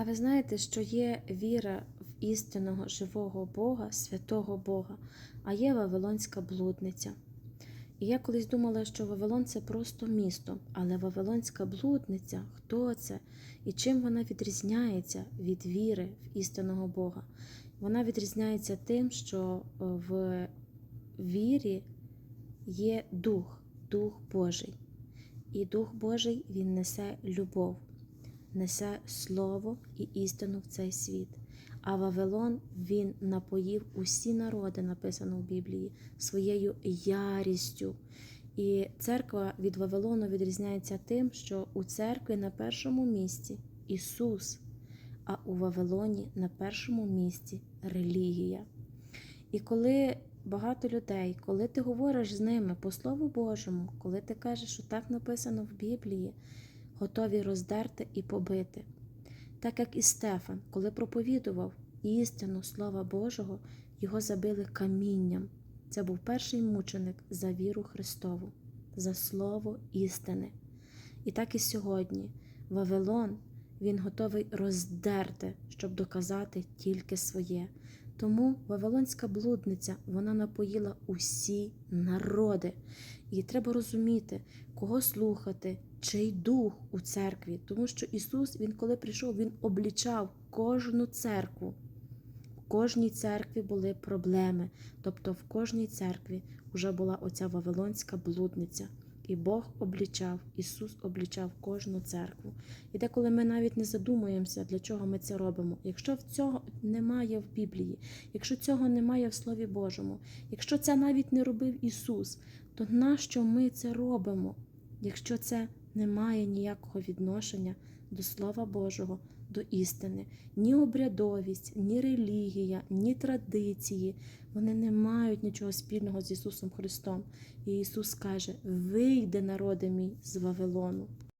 А ви знаєте, що є віра в істинного живого Бога, святого Бога, а є Вавилонська блудниця. І я колись думала, що Вавилон це просто місто, але Вавилонська блудниця хто це і чим вона відрізняється від віри в істинного Бога? Вона відрізняється тим, що в вірі є Дух, Дух Божий. І Дух Божий Він несе любов, несе слово і істину в цей світ. А Вавилон він напоїв усі народи, написано в Біблії, своєю ярістю. І церква від Вавилону відрізняється тим, що у церкві на першому місці Ісус, а у Вавилоні на першому місці релігія. І коли багато людей, коли ти говориш з ними по Слову Божому, коли ти кажеш, що так написано в Біблії, готові роздерти і побити. Так як і Стефан, коли проповідував істину Слова Божого, його забили камінням. Це був перший мученик за віру Христову, за слово істини. І так і сьогодні Вавилон він готовий роздерти, щоб доказати тільки своє. Тому Вавилонська блудниця вона напоїла усі народи. І треба розуміти, кого слухати, чий дух у церкві. Тому що Ісус, Він коли прийшов, Він облічав кожну церкву. В кожній церкві були проблеми. Тобто в кожній церкві вже була оця Вавилонська блудниця. І Бог облічав, Ісус облічав кожну церкву. І деколи ми навіть не задумуємося, для чого ми це робимо. Якщо цього немає в Біблії, якщо цього немає в Слові Божому, якщо це навіть не робив Ісус, то нащо ми це робимо, якщо це не має ніякого відношення до Слова Божого, до істини, ні обрядовість, ні релігія, ні традиції, вони не мають нічого спільного з Ісусом Христом. І Ісус каже: Вийде народи мій, з Вавилону.